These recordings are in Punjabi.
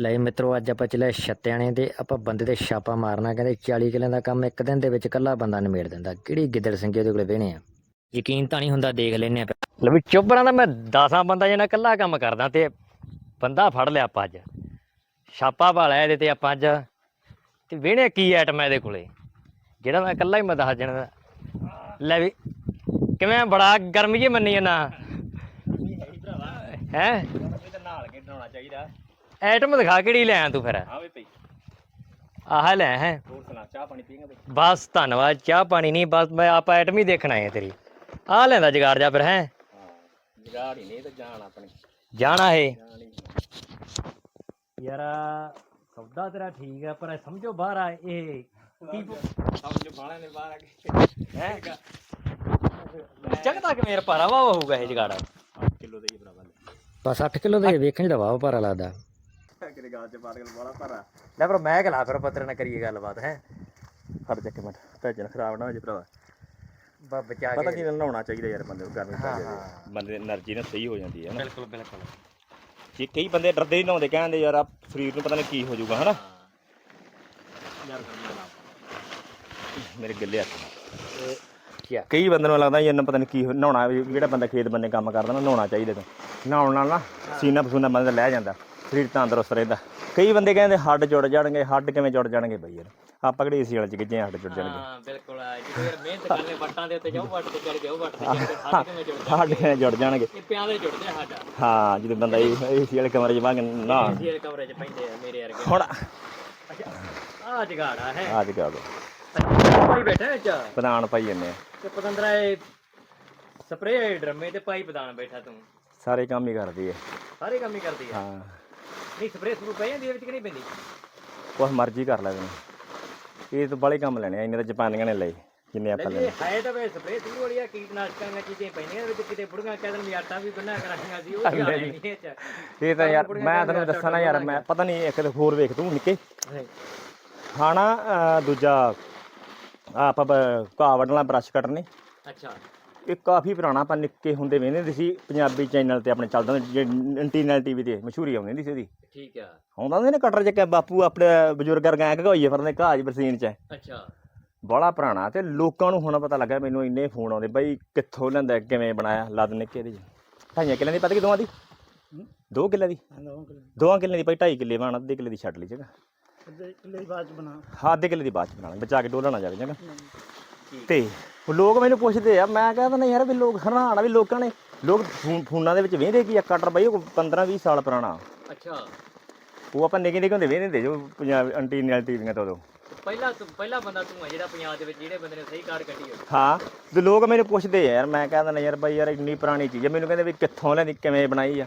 ਲੈ ਮਿੱਤਰੋ, ਅੱਜ ਆਪਾਂ ਚੱਲੇ ਛੱਤਿਆਣੇ ਤੇ ਆਪਾਂ ਬੰਦੇ ਤੇ ਛਾਪਾ ਮਾਰਨਾ, ਕਹਿੰਦੇ 40 ਕਿੱਲਿਆਂ ਦਾ ਕੰਮ ਇੱਕ ਦਿਨ ਦੇ ਵਿੱਚ ਕੱਲਾ ਬੰਦਾ ਨਿਮੇੜ ਦਿੰਦਾ। ਕਿਹੜੀ ਗਿੱਦੜ ਸਿੰਘੀ ਉਹਦੇ ਕੋਲੇ ਵੇਹਣੇ ਆ? ਯਕੀਨ ਤਾਂ ਨਹੀਂ ਹੁੰਦਾ, ਦੇਖ ਲੈਨੇ ਆ ਲੈ ਵੀ ਚੁੱਪਰਾਂ ਦਾ ਮੈਂ 10 ਬੰਦਾ ਜਣਾ ਕੱਲਾ ਕੰਮ ਕਰਦਾ ਤੇ ਬੰਦਾ ਫੜ ਲਿਆ ਆਪਾਂ ਅੱਜ। ਛਾਪਾ ਭਾਲਿਆ ਇਹਦੇ ਤੇ ਆਪਾਂ ਅੱਜ। ਤੇ ਵੇਹਣੇ ਕੀ ਆਈਟਮ ਹੈ ਇਹਦੇ ਕੋਲੇ? ਜਿਹੜਾ ਮੈਂ ਕੱਲਾ ਹੀ ਮੈਂ ਦੱਸ ਜਣਾ ਲੈ ਵੀ, ਕਿਵੇਂ ਬੜਾ ਗਰਮ ਜੀ ਮੰਨੀ ਜਾਂਦਾ। ਹੈ? ਨਾਲ ਖੇਡਣਾ ਚਾਹੀਦਾ। ਆਈਟਮ ਦਿਖਾ ਕਿਹੜੀ ਲੈ ਆਇਆ ਤੂੰ ਫਿਰ? ਹਾਂ ਵੀ ਭਈ ਆਹ ਲੈ ਹੈ। ਹੋਰ ਸੁਣਾ ਚਾਹ ਪਾਣੀ ਪੀਂਗਾ ਭਈ ਬਸ ਧੰਨਵਾਦ ਚਾਹ ਪਾਣੀ ਨਹੀਂ ਬਸ ਮੈਂ ਆਪਾਂ ਆਈਟਮ ਹੀ ਦੇਖਣਾ ਹੈ ਤੇਰੀ। ਆਹ ਲੈਂਦਾ ਜਗਾੜ ਜਾ ਫਿਰ ਹੈ? ਹਾਂ ਜਗਾੜ ਹੀ ਨਹੀਂ ਤੇ ਜਾਣ ਆਪਣੀ। ਜਾਣਾ ਹੈ ਯਾਰ ਸੌਦਾ ਤੇਰਾ ਠੀਕ ਆ ਪਰ ਸਮਝੋ ਬਾਹਰ ਆ ਇਹ ਕੀ ਸਮਝ ਬਾਲਾਂ ਨੇ ਬਾਹਰ ਆ ਕੇ ਹੈ? ਚੱਕਦਾ ਕਿ ਮੇਰਾ ਭਾਰਾ ਵਾ ਹੋਊਗਾ ਇਹ ਜਗਾੜ? 8 ਕਿਲੋ ਦੇ ਹੀ ਭਰਾਵਾ ਬਸ 8 ਕਿਲੋ ਦੇ ਵੇਖਣ ਦਾ ਵਾਹ ਭਾਰਾ ਲੱਗਦਾ। ਪੰਜਾਬ ਚ ਮਾਰਕਲ ਬੜਾ ਲੈ ਮੈਂ ਕਲਾ ਫਿਰ ਪੱਤਰ ਨਾ ਕਰੀਏ ਗੱਲਬਾਤ ਹੈ? ਫੜ ਚੱਕ ਮਿੰਟ ਭੇਜਣ ਖਰਾਬ ਨਾ ਹੋ ਜਾਏ ਭਰਾ। ਬਾ ਬਚਾ ਪਤਾ ਕੀ ਕੇ ਨਹਾਉਣਾ ਚਾਹੀਦਾ ਯਾਰ ਬੰਦੇ ਨੂੰ ਗਰਮੀ ਹਾਂ, ਹਾਂ। ਬੰਦੇ ਦੀ એનર્ਜੀ ਨਾ ਸਹੀ ਹੋ ਜਾਂਦੀ ਹੈ ਨਾ। ਬਿਲਕੁਲ ਬਿਲਕੁਲ। ਜੇ ਕਈ ਬੰਦੇ ਡਰਦੇ ਹੀ ਨਹਾਉਂਦੇ ਕਹਿੰਦੇ ਯਾਰ ਆ ਸਰੀਰ ਨੂੰ ਪਤਾ ਨਹੀਂ ਕੀ ਹੋ ਜਾਊਗਾ ਹਨਾ? ਯਾਰ ਮੇਰੇ ਗਿੱਲੇ ਹੱਥ ਨਾਲ। ਕੀ ਆ? ਕਈ ਬੰਦੇ ਨੂੰ ਲੱਗਦਾ ਯਾਰ ਨਾ ਪਤਾ ਨਹੀਂ ਕੀ ਨਹਾਉਣਾ ਜਿਹੜਾ ਬੰਦਾ ਖੇਤ ਬੰਨੇ ਕੰਮ ਕਰਦਾ ਨਾ ਨਹਾਉਣਾ ਚਾਹੀਦਾ ਤੂੰ। ਨਹਾਉਣ ਨਾਲ ਨਾ ਸੀਨਾ ਪਸੂਨਾ ਬੰਦੇ ਦਾ ਲੈ ਜਾਂਦਾ ਸਰੀਰ ਤੰਦਰੁਸਤ ਰਹਿੰਦਾ। ਕਈ ਬੰਦੇ ਕਹਿੰਦੇ ਹੱਡ ਜੁੜ ਜਾਣਗੇ ਹੱਡ ਕਿਵੇਂ ਜੁੜ ਜਾਣਗੇ ਬਈ ਯਾਰ? ਆਪਾਂ ਕਿਹੜੀ ਏਸੀ ਵਾਲੇ ਚ ਗਿੱਜੇ ਹਾਂ, ਹੱਡ ਜੁੜ ਜਾਣਗੇ। ਹਾਂ ਬਿਲਕੁਲ ਆ ਜਦੋਂ ਯਾਰ ਮਿਹਨਤ ਕਰਨੇ ਵੱਟਾਂ ਦੇ ਉੱਤੇ ਜਾਓ ਵੱਟ ਤੇ ਚੜ ਜਾਓ ਵੱਟ ਤੇ ਹੱਥ ਕਿਵੇਂ ਹੱਡ ਕਿਵੇਂ ਜੁੜ ਜਾਣਗੇ? ਇਹ ਪਿਆਂ ਦੇ ਜੁੜਦੇ ਆ ਸਾਡਾ ਹਾਂ ਜਦੋਂ ਬੰਦਾ ਏਸੀ ਵਾਲੇ ਕਮਰੇ 'ਚ ਵਾਂਗ ਨਾ। ਏਸੀ ਵਾਲੇ ਕਮਰੇ 'ਚ ਪੈਂਦੇ ਆ ਮੇਰੇ ਵਰਗੇ। ਹੁਣ ਆ ਜਗਾੜਾ ਹੈ। ਅੱਜ ਕੱਲ ਭਾਈ ਬੈਠਾ ਵਿੱਚ? ਪ੍ਰਧਾਨ ਪਾਈ ਜੰਨੇ ਆ। ਤੇ ਪਤੰਦਰਾ ਇਹ ਸਪਰੇਅ ਡਰਮੇ ਤੇ ਪਾਈ ਪਦਾਨ ਬੈਠਾ ਤੂੰ? ਸਾਰੇ ਕੰਮ ਹੀ ਕਰਦੀ ਹੈ ਸਾਰੇ ਕੰਮ ਹੀ ਕਰਦੀ ਆ? ਹਾਂ। ਨਹੀਂ ਸਪਰੇਅ ਸਪਰੂ ਪੈ ਜਾਂਦੀ ਇਹਦੇ ਵਿੱਚ ਕਿ ਨਹੀਂ ਪੈਂਦੀ? ਕੁਛ ਮਰਜ਼ੀ ਕਰ ਲੈ ਤੈਨੂੰ ਇਹ ਤਾਂ ਬੜੇ ਕੰਮ ਲੈਣੇ ਆ ਇੰਨੇ ਤਾਂ ਜਪਾਨੀਆਂ ਨੇ ਲਏ ਜਿੰਨੇ ਆਪਾਂ ਲੈ ਲੈਣੇ। ਇਹ ਹੈ ਤਾਂ ਵੇ ਸਪਰੇਅ ਸਪਰੂ ਵਾਲੀ ਆ ਕੀਟਨਾਸ਼ਕਾਂ ਦੀਆਂ ਚੀਜ਼ਾਂ ਪੈਂਦੀਆਂ ਇਹਦੇ ਵਿੱਚ ਕਿਤੇ ਬੁੜੀਆਂ ਕਹਿ ਦੇਣ ਵੀ ਆਟਾ ਵੀ ਬੰਨਾ ਕਰਾਂਗਾ ਸੀ ਉਹ ਨਹੀਂ ਇਹ ਚ। ਇਹ ਤਾਂ ਯਾਰ ਮੈਂ ਤੈਨੂੰ ਦੱਸਾਂ ਨਾ ਯਾਰ ਮੈਂ ਪਤਾ ਨਹੀਂ ਇੱਕ ਤੇ ਹੋਰ ਵੇਖ ਤੂੰ ਨਿੱਕੇ। ਖਾਣਾ ਅਹ, ਦੂਜਾ ਆਹ ਆਪਾਂ ਬ- ਘਾਹ ਵੱਢਣਾ ਬਰਸ਼ ਕੱਟਣੇ ਅੱਛਾ। ਇਹ ਕਾਫੀ ਪੁਰਾਣਾ ਆਪਾਂ ਨਿੱਕੇ ਹੁੰਦੇ ਵੇਖਦੇ ਹੁੰਦੇ ਸੀ ਪੰਜਾਬੀ ਚੈਨਲ ਤੇ ਆਪਣੇ ਚੱਲਦਾ ਐਂਟੀਨਲ ਟੀਵੀ ਤੇ ਮਸ਼ਹੂਰੀ ਆਉਂਦੀ ਹੁੰਦੀ ਸੀ ਉਹਦੀ ਠੀਕ ਆ। ਆਉਂਦਾ ਹੁੰਦੇ ਨੇ ਕਟਰ ਚ ਕਿ ਬਾਪੂ ਆਪਣੇ ਬਜ਼ੁਰਗ ਵਰਗਾ ਘਗਾਈਏ ਫਿਰਦੇ ਚ ਬਰਸੀਨ ਚ। ਅੱਛਾ। ਬੜਾ ਪੁਰਾਣਾ ਤੇ ਲੋਕਾਂ ਨੂੰ ਹੁਣ ਪਤਾ ਲੱਗਾ ਮੈਨੂੰ ਇੰਨੇ ਫੋਨ ਆਉਂਦੇ ਬਈ ਕਿੱਥੋਂ ਲੈਂਦਾ ਕਿਵੇਂ ਬਣਾਇਆ ਲੱਦ ਨਿੱਕੇ ਚ। ਢਾਈਆਂ ਕਿੱਲਿਆਂ ਦੀ ਪਤਾ ਕਿ ਦੋਵਾਂ ਦੀ? ਦੋ ਕਿੱਲਿਆਂ ਦੀ? ਦੋਵਾਂ ਕਿੱਲਿਆਂ ਦੀ ਭਾਈ ਢਾਈ ਕਿੱਲੇ ਬਣਾ ਅੱਧੇ ਕਿੱਲੇ ਦੀ ਛੱਡ ਲਈ ਜਗਾ ਕਿੱਲੇ ਬਾਅਦ ਚ ਬਣਾ। ਹਾਂ ਅੱਧੇ ਕਿੱਲੇ ਦੀ ਬਾਅਦ ਚ ਬਣਾ ਬਚਾ ਕੇ ਡੋਲਣਾ ਜਾਵੇ ਜਗਾ ਤੇ ਉਹ ਲੋਕ ਮੈਨੂੰ ਪੁੱਛਦੇ ਆ ਮੈਂ ਕਹਿੰਦਾ ਨਹੀਂ ਯਾਰ ਵੀ ਲੋਕ ਹੈਰਾਨ ਆ ਵੀ ਲੋਕਾਂ ਨੇ ਲੋਕ ਫੋ- ਫੋਨਾਂ ਦੇ ਵਿੱਚ ਵੇਖਦੇ ਕੀ ਆ ਕਟਰ ਬਈ ਉਹ 15 20 ਸਾਲ ਪੁਰਾਣਾ। ਅੱਛਾ। ਉਹ ਆਪਾਂ ਨਿੱਕੇ ਨਿੱਕੇ ਹੁੰਦੇ ਵੇਖਦੇ ਹੁੰਦੇ ਜੋ ਪੰਜਾਬ ਐਂਟੀਨਲ ਟੀਵੀਆਂ ਤੋਂ ਉਦੋਂ। ਪਹਿਲਾ ਤੂੰ ਪਹਿਲਾ ਬੰਦਾ ਤੂੰ ਆ ਜਿਹੜਾ ਪੰਜਾਬ ਦੇ ਵਿੱਚ ਜਿਹੜੇ ਬੰਦੇ ਨੇ ਸਹੀ ਕਾਰਡ ਕੱਢੀ ਹੋਵੇ ਹਾਂ ਤੇ ਲੋਕ ਮੈਨੂੰ ਪੁੱਛਦੇ ਆ ਯਾਰ ਮੈਂ ਕਹਿੰਦਾ ਨਹੀਂ ਯਾਰ ਬਾਈ ਯਾਰ ਇੰਨੀ ਪੁਰਾਣੀ ਚੀਜ਼ ਹੈ ਮੈਨੂੰ ਕਹਿੰਦੇ ਵੀ ਕਿੱਥੋਂ ਲੈਂਦੀ ਕਿਵੇਂ ਬਣਾਈ ਆ?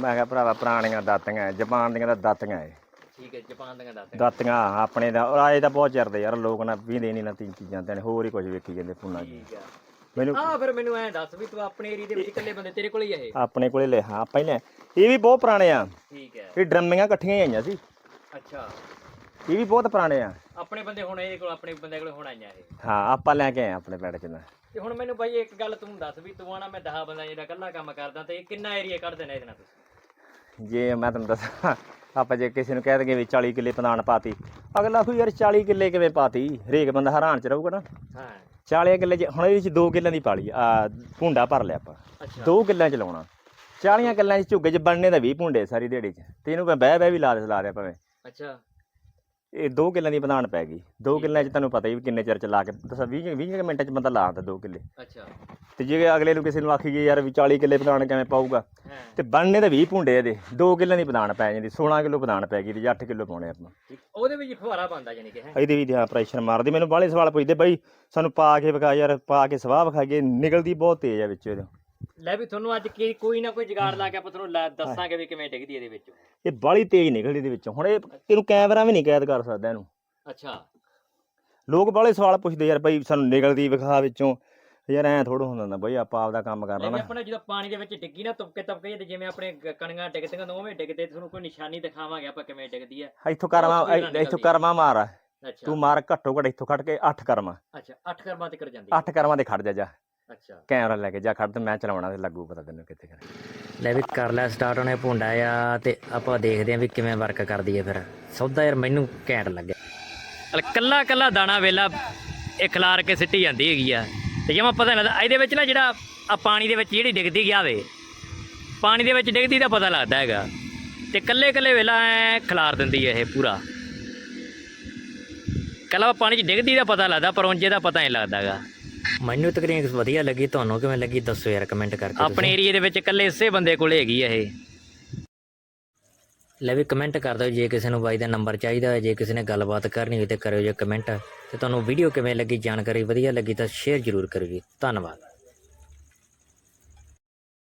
ਮੈਂ ਕਿਹਾ ਭਰਾਵਾ ਪੁਰਾਣੀਆਂ ਦਾਤੀਆਂ ਜਪਾਨ ਦੀਆਂ ਤਾਂ ਦਾਤੀਆਂ ਐ। ਠੀਕ ਹੈ ਜਾਪਾਨ ਦੀਆਂ ਦਾਤੀਆਂ ਆਪਣੇ ਦਾ ਔਰ ਆਏ ਤਾਂ ਬਹੁਤ ਚਿਰਦੇ ਯਾਰ ਲੋਕ ਨਾ ਵੀਂਦੇ ਨਹੀਂ ਨਾ ਤਿੰਨ ਚੀਜ਼ਾਂ ਤੇ ਹੋਰ ਹੀ ਕੁਝ ਵੇਖੀ ਜਾਂਦੇ ਫੋਨਾਂ 'ਚ। ਠੀਕ ਮੈਨੂੰ ਆ ਫਿਰ ਮੈਨੂੰ ਐਂ ਦੱਸ ਵੀ ਤੂੰ ਆਪਣੇ ਏਰੀਆ ਦੇ ਵਿੱਚ ਇਕੱਲੇ ਬੰਦੇ ਤੇਰੇ ਕੋਲ ਹੀ ਆ ਇਹ? ਆਪਣੇ ਕੋਲੇ ਲੈ ਹਾਂ ਪਹਿਲਾਂ ਇਹ ਵੀ ਬਹੁਤ ਪੁਰਾਣੇ ਆ। ਠੀਕ ਹੈ। ਇਹ ਡਰਮੀਆਂ ਇਕੱਠੀਆਂ ਹੀ ਆਈਆਂ ਸੀ। ਅੱਛਾ। ਇਹ ਵੀ ਬਹੁਤ ਪੁਰਾਣੇ ਆ। ਆਪਣੇ ਬੰਦੇ ਹੁਣ ਇਹਦੇ ਕੋਲ ਆਪਣੇ ਬੰਦੇ ਕੋਲ ਹੁਣ ਆਈਆਂ ਇਹ। ਹਾਂ ਆਪਾਂ ਲੈ ਕੇ ਆਏ ਆ ਆਪਣੇ ਪਿੰਡ 'ਚ ਨਾ ਤੇ ਹੁਣ ਮੈਨੂੰ ਬਾਈ ਇੱਕ ਗੱਲ ਤੂੰ ਦੱਸ ਵੀ ਤੂੰ ਆਣਾ ਮੈਂ 10 ਬੰਦਾ ਜਿਹੜਾ ਇਕੱਲਾ ਕੰਮ ਕਰਦਾ ਤੇ ਇਹ ਕਿੰਨਾ ਏਰੀਆ ਕੱਢ ਦੇਣਾ ਇਹਦੇ ਨਾਲ ਤੁਸੀਂ? ਜੇ ਮੈਂ ਤੁਹਾਨੂੰ ਦੱਸਾਂ ਆਪਾਂ ਜੇ ਕਿਸੇ ਨੂੰ ਕਹਿ ਦਗੇ ਵੀ 40 ਕਿੱਲੇ ਪਨਾਨ ਪਾਤੀ ਅਗਲਾ ਕੋਈ ਯਾਰ 40 ਕਿੱਲੇ ਕਿਵੇਂ ਪਾਤੀ? ਹਰੇਕ ਬੰਦਾ ਹੈਰਾਨ ਚ ਰਹੂਗਾ ਨਾ। ਹਾਂ। 40 ਕਿੱਲੇ 'ਚ ਹੁਣ ਇਹਦੇ ਵਿੱਚ 2 ਕਿੱਲਿਆਂ ਦੀ ਪਾਲੀ ਆ ਭੁੰਡਾ ਭਰ ਲਿਆ ਆਪਾਂ। ਅੱਛਾ। 2 ਕਿੱਲਿਆਂ ਚ ਲਾਉਣਾ। 40 ਕਿੱਲਿਆਂ ਚ ਝੁੱਗੇ ਚ ਬਣਨੇ ਤਾਂ 20 ਭੁੰਡੇ ਸਾਰੀ ਦਿਹਾੜੀ ਚ। ਤੇ ਇਹਨੂੰ ਮੈਂ ਬਹਿ ਬਹਿ ਵੀ ਲਾ ਦੇ ਲਾ ਦਿਆ ਭਾਵੇਂ। ਅੱਛਾ। ਇਹ 2 ਕਿੱਲਿਆਂ ਦੀ ਪਨਾਨ ਪੈ ਗਈ। 2 ਕਿੱਲਿਆਂ ਚ ਤੁਹਾਨੂੰ ਪਤਾ ਹੀ ਵੀ ਕਿੰਨੇ ਚਿਰ ਚ ਲਾ ਕੇ ਦੱਸ 20 20 ਮਿੰਟਾਂ ਚ ਬੰਦਾ ਲਾ ਦਿੰਦਾ 2 ਕਿੱਲੇ। ਅੱਛਾ। ਤੇ ਜੇ ਅਗਲੇ ਨੂੰ ਕਿਸੇ ਨੂੰ ਆਖੀਏ ਯਾਰ ਵੀ 40 ਕਿੱਲੇ ਪਨਾਨ ਕਿਵੇਂ ਪਾਊਗਾ? ਹਾਂ। ਤੇ ਬਣਨੇ ਤਾਂ 20 ਭੁੰਡੇ ਇਹਦੇ 2 ਕਿੱਲਿਆਂ ਦੀ ਪਨਾਨ ਪੈ ਜਾਂਦੀ 16 ਕਿਲੋ ਪਨਾਨ ਪੈ ਗਈ ਤੇ 8 ਕਿਲੋ ਪਾਉਣੇ ਆਪਾਂ। ਉਹਦੇ ਵਿੱਚ ਫੁਹਾਰਾ ਬੰਦਾ ਜਾਨੀ ਕਿ ਹੈ? ਇਹਦੇ ਵੀ ਧਿਆਨ ਪ੍ਰੈਸ਼ਰ ਮਾਰਦੀ। ਮੈਨੂੰ ਬਾਹਲੇ ਸਵਾਲ ਪੁੱਛਦੇ ਬਾਈ ਸਾਨੂੰ ਪਾ ਕੇ ਵਿਖਾ ਯਾਰ ਪਾ ਕੇ ਸਵਾਹ ਵਿਖਾਈਏ ਨਿਕਲਦੀ ਬਹੁਤ ਤੇਜ਼ ਆ ਵਿੱਚ ਇਹਦੇ। ਲੈ ਵੀ ਤੁਹਾਨੂੰ ਅੱਜ ਕੀ ਕੋਈ ਨਾ ਕੋਈ ਜਗਾੜ ਲਾ ਕੇ ਆਪਾਂ ਤੁਹਾਨੂੰ ਲੈ- ਦੱਸਾਂਗੇ ਵੀ ਕਿਵੇਂ ਡਿੱਗਦੀ ਇਹਦੇ ਵਿੱਚ। ਇਹ ਬਾਹਲੀ ਤੇਜ਼ ਨਿਕਲਦੀ ਇਹਦੇ ਵਿੱਚੋਂ। ਹੁਣ ਇਹ ਇਹਨੂੰ ਕੈਮਰਾ ਵੀ ਨਹੀਂ ਕੈਦ ਕਰ ਸਕਦਾ ਇਹਨੂੰ। ਅੱਛਾ। ਲੋਕ ਬਾਹਲੇ ਸਵਾਲ ਪੁੱਛਦੇ ਯਾਰ ਬਾਈ ਸਾਨੂੰ ਨਿਕਲਦੀ ਵਿਖਾ ਵਿੱਚੋਂ। ਯਾਰ ਐ ਥੋੜਾ ਹੁੰਦਾ ਹੁੰਦਾ ਬਾਈ ਆਪਾਂ ਆਪਦਾ ਕੰਮ ਕਰਨਾ ਨਾ ਆਪਣਾ ਜਦੋਂ ਪਾਣੀ ਦੇ ਵਿੱਚ ਡਿੱਗੀ ਨਾ ਤੁਪਕੇ ਤੁਪਕੇ ਤੇ ਜਿਵੇਂ ਆਪਣੇ ਗ- ਕਣੀਆਂ ਡਿੱਗਦੀਆਂ ਨੇ ਉਵੇਂ ਡਿੱਗਦੇ ਤੁਹਾਨੂੰ ਕੋਈ ਨਿਸ਼ਾਨੀ ਦਿਖਾਵਾਂਗੇ ਆਪਾਂ ਕਿਵੇਂ ਡਿੱਗਦੀ ਹੈ ਇੱਥੋਂ ਕਰਮਾ ਨਾਲ ਇੱਥੋਂ। ਕਰਮਾ ਮਾਰ। ਅੱਛਾ। ਤੂੰ ਮਾਰ ਘੱਟੋ ਘੱਟ ਇੱਥੋਂ ਖੜ ਕੇ 8 ਕਰਮਾ ਅੱਛਾ 8 ਕਰਮਾਂ ਤੇ ਕਰ ਜਾਂਦੀ। 8 ਕਰਮਾਂ ਦੇ ਖੜ ਜਾ ਜਾ। ਅੱਛਾ। ਕੈਮਰਾ ਲੈ ਕੇ ਜਾ ਖੜ ਤੇ ਮੈਂ ਚਲਾਉਣਾ ਤੇ ਲੱਗੂ ਪਤਾ ਤੈਨੂੰ ਕਿੱਥੇ ਕਰ ਲੈ ਵੀ ਕਰ ਲੈ ਸਟਾਰਟ ਉਹਨੇ ਭੁੰਡਾ ਆ ਤੇ ਆਪਾਂ ਦੇਖਦੇ ਆਂ ਵੀ ਕਿਵੇਂ ਵਰਕ ਕਰਦੀ ਹੈ ਫਿਰ। ਸੌਦਾ ਯਾਰ ਮੈਨੂੰ ਘੈਂਟ ਲੱਗਿਆ। ਕੱਲਾ ਕੱਲਾ ਦਾਣਾ ਵੇਲਾ ਇਹ ਖਿਲਾਰ ਕੇ ਸਿੱਟੀ ਜਾਂਦੀ ਹੈਗੀ ਆ। ਤੇ ਜਮਾ ਪਤਾ ਨਹੀਂ ਲੱਗਦਾ ਇਹਦੇ ਵਿੱਚ ਨਾ ਜਿਹੜਾ ਆ ਪਾਣੀ ਦੇ ਵਿੱਚ ਜਿਹੜੀ ਡਿੱਗਦੀ ਗਿਆ ਵੇ ਪਾਣੀ ਦੇ ਵਿੱਚ ਡਿੱਗਦੀ ਦਾ ਪਤਾ ਲੱਗਦਾ ਹੈਗਾ। ਤੇ ਕੱਲੇ ਕੱਲੇ ਵੇਲਾ ਐ ਖਿਲਾਰ ਦਿੰਦੀ ਹੈ ਇਹ ਪੂਰਾ। ਕੱਲਾ ਪਾਣੀ 'ਚ ਡਿੱਗਦੀ ਦਾ ਪਤਾ ਲੱਗਦਾ ਪਰ ਉਂਝੇ ਦਾ ਪਤਾ ਨਹੀਂ ਲੱਗਦਾਗਾ ਮੈਨੂੰ ਤਕਰੀਬਨ ਵਧੀਆ ਲੱਗੀ ਤੁਹਾਨੂੰ ਕਿਵੇਂ ਲੱਗੀ ਦੱਸੋ ਯਾਰ ਕਮੈਂਟ ਕਰਕੇ ਆਪਣੇ ਏਰੀਆ ਦੇ ਵਿੱਚ ਇਕੱਲੇ ਇਸੇ ਬੰਦੇ ਕੋਲੇ ਹੈਗੀ ਆ ਇਹ। ਲੈ ਵੀ ਕਮੈਂਟ ਕਰ ਦਿਓ ਜੇ ਕਿਸੇ ਨੂੰ ਬਾਈ ਦਾ ਨੰਬਰ ਚਾਹੀਦਾ ਹੈ ਜੇ ਕਿਸੇ ਨੇ ਗੱਲਬਾਤ ਕਰਨੀ ਹੋਵੇ ਤੇ ਕਰਿਓ ਜੇ ਕਮੈਂਟ ਤੇ ਤੁਹਾਨੂੰ ਵੀਡੀਓ ਕਿਵੇਂ ਲੱਗੀ ਜਾਣਕਾਰੀ ਵਧੀਆ ਲੱਗੀ ਤਾਂ ਸ਼ੇਅਰ ਜ਼ਰੂਰ ਕਰਿਓ ਜੀ। ਧੰਨਵਾਦ।